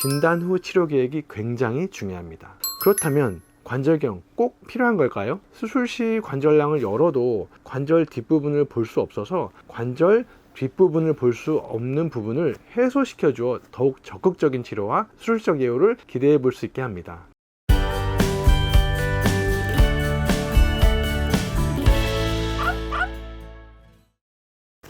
진단 후 치료 계획이 굉장히 중요합니다. 그렇다면 관절경 꼭 필요한 걸까요? 수술 시 관절낭을 열어도 관절 뒷부분을 볼 수 없어서 관절 뒷부분을 볼 수 없는 부분을 해소시켜 주어 더욱 적극적인 치료와 수술적 예후를 기대해 볼 수 있게 합니다.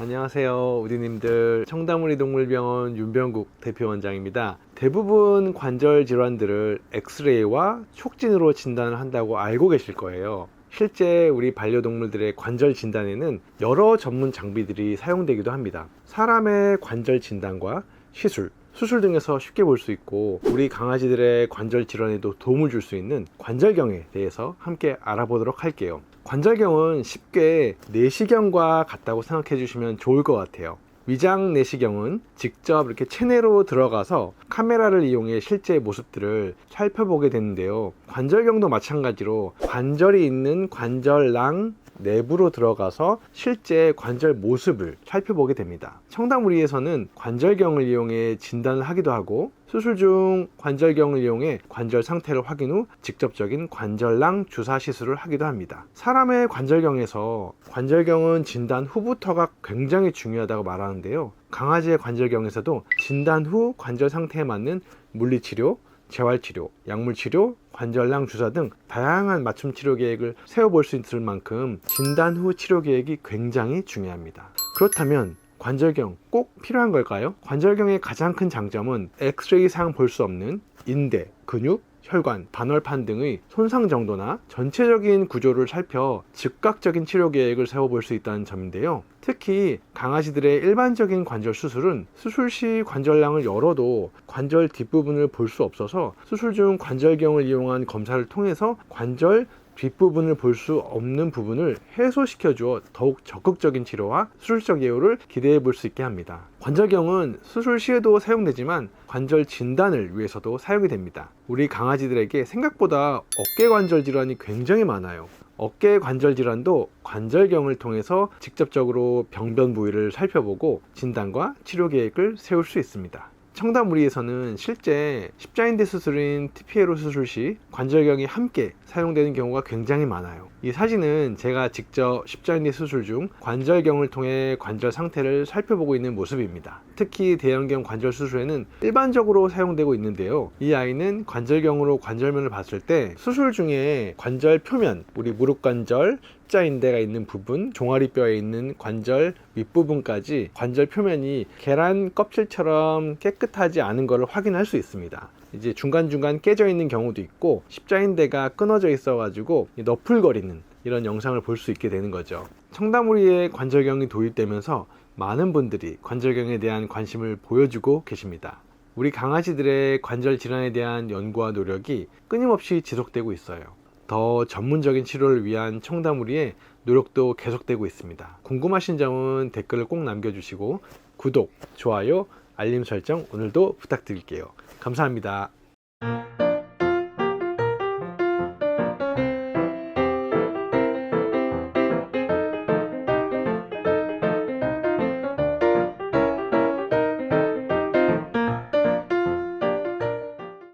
안녕하세요 우디님들. 청담우리 동물병원 윤병국 대표원장입니다. 대부분 관절 질환들을 엑스레이와 촉진으로 진단을 한다고 알고 계실 거예요. 실제 우리 반려동물들의 관절 진단에는 여러 전문 장비들이 사용되기도 합니다. 사람의 관절 진단과 시술 수술 등에서 쉽게 볼 수 있고 우리 강아지들의 관절 질환에도 도움을 줄 수 있는 관절경에 대해서 함께 알아보도록 할게요 관절경은 쉽게 내시경과 같다고 생각해 주시면 좋을 것 같아요. 위장 내시경은 직접 이렇게 체내로 들어가서 카메라를 이용해 실제 모습들을 살펴보게 되는데요. 관절경도 마찬가지로 관절이 있는 관절낭 내부로 들어가서 실제 관절 모습을 살펴보게 됩니다. 청담우리에서는 관절경을 이용해 진단을 하기도 하고 수술 중 관절경을 이용해 관절 상태를 확인 후 직접적인 관절낭 주사 시술을 하기도 합니다. 사람의 관절경에서 관절경은 진단 후부터가 굉장히 중요하다고 말하는데요. 강아지의 관절경에서도 진단 후 관절 상태에 맞는 물리치료, 재활치료, 약물치료, 관절낭 주사 등 다양한 맞춤 치료 계획을 세워볼 수 있을 만큼 진단 후 치료 계획이 굉장히 중요합니다. 그렇다면 관절경 꼭 필요한 걸까요? 관절경의 가장 큰 장점은 엑스레이상 볼 수 없는 인대, 근육, 혈관, 반월판 등의 손상 정도나 전체적인 구조를 살펴 즉각적인 치료 계획을 세워볼 수 있다는 점인데요. 특히 강아지들의 일반적인 관절 수술은 수술 시 관절낭을 열어도 관절 뒷부분을 볼 수 없어서 수술 중 관절경을 이용한 검사를 통해서 관절 뒷부분을 볼 수 없는 부분을 해소시켜 주어 더욱 적극적인 치료와 수술적 예후를 기대해 볼 수 있게 합니다. 관절경은 수술 시에도 사용되지만 관절 진단을 위해서도 사용이 됩니다. 우리 강아지들에게 생각보다 어깨 관절 질환이 굉장히 많아요. 어깨 관절 질환도 관절경을 통해서 직접적으로 병변 부위를 살펴보고 진단과 치료 계획을 세울 수 있습니다. 청담우리에서는 실제 십자인대 수술인 TPLO 수술 시 관절경이 함께 사용되는 경우가 굉장히 많아요. 이 사진은 제가 직접 십자인대 수술 중 관절경을 통해 관절 상태를 살펴보고 있는 모습입니다. 특히 대형경 관절 수술에는 일반적으로 사용되고 있는데요. 이 아이는 관절경으로 관절면을 봤을 때 수술 중에 관절 표면, 우리 무릎 관절, 십자인대가 있는 부분, 종아리뼈에 있는 관절 윗부분까지 관절 표면이 계란 껍질처럼 깨끗하지 않은 것을 확인할 수 있습니다. 이제 중간중간 깨져 있는 경우도 있고 십자인대가 끊어져 있어 가지고 너풀거리는 이런 영상을 볼 수 있게 되는 거죠. 청담우리에 관절경이 도입되면서 많은 분들이 관절경에 대한 관심을 보여주고 계십니다. 우리 강아지들의 관절 질환에 대한 연구와 노력이 끊임없이 지속되고 있어요. 더 전문적인 치료를 위한 청담우리의 노력도 계속되고 있습니다. 궁금하신 점은 댓글을 꼭 남겨주시고 구독, 좋아요, 알림 설정 오늘도 부탁드릴게요. 감사합니다.